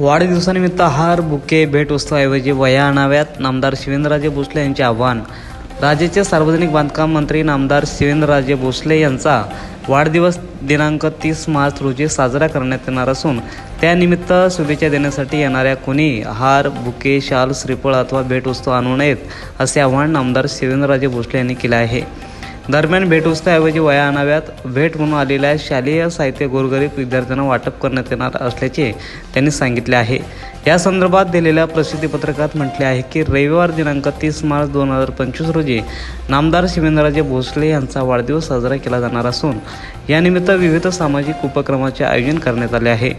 वाढदिवसानिमित्त हार बुके भेटवस्तूऐवजी वया आणाव्यात नामदार शिवेंद्रराजे भोसले यांचे आव्हान. राज्याचे सार्वजनिक बांधकाम मंत्री नामदार शिवेंद्रराजे भोसले यांचा वाढदिवस दिनांक तीस मार्च रोजी साजरा करण्यात येणार असून त्यानिमित्त शुभेच्छा देण्यासाठी येणाऱ्या कुणी हार बुके शाल श्रीफळ अथवा भेटवस्तू आणू नयेत असे आवाहन नामदार शिवेंद्रराजे भोसले यांनी केले आहे. दरम्यान भेटवस्तूऐवजी वया आणाव्यात भेट म्हणून आलेल्या शालेय साहित्य गोरगरीब विद्यार्थ्यांना वाटप करण्यात येणार असल्याचे त्यांनी सांगितले आहे. या संदर्भात दिलेल्या प्रसिद्धीपत्रकात म्हटले आहे की रविवार दिनांक तीस मार्च दोन हजार पंचवीस रोजी नामदार शिवेंद्रराजे भोसले यांचा वाढदिवस साजरा केला जाणार असून यानिमित्त विविध सामाजिक उपक्रमाचे आयोजन करण्यात आले आहे.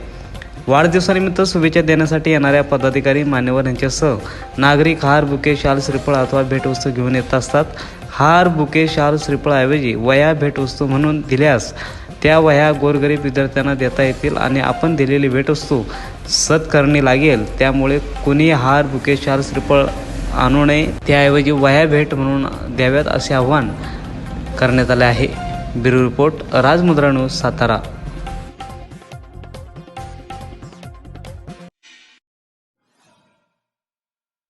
वाढदिवसानिमित्त शुभेच्छा देण्यासाठी येणाऱ्या पदाधिकारी मान्यवर यांच्यासह नागरिक हार बुके शाल श्रीफळ अथवा भेटवस्तू घेऊन येत असतात. हार बुके शाल श्रीफळाऐवजी वया भेटवस्तू म्हणून दिल्यास त्या वह्या गोरगरीब विद्यार्थ्यांना देता येतील आणि आपण दिलेली भेटवस्तू सत्कारणी लागेल. त्यामुळे कुणी हार बुके शाल श्रीफळ आणू नये. त्याऐवजी वह्या भेट म्हणून द्याव्यात असे आवाहन करण्यात आले आहे. Bureau report Rajmudra news Satara.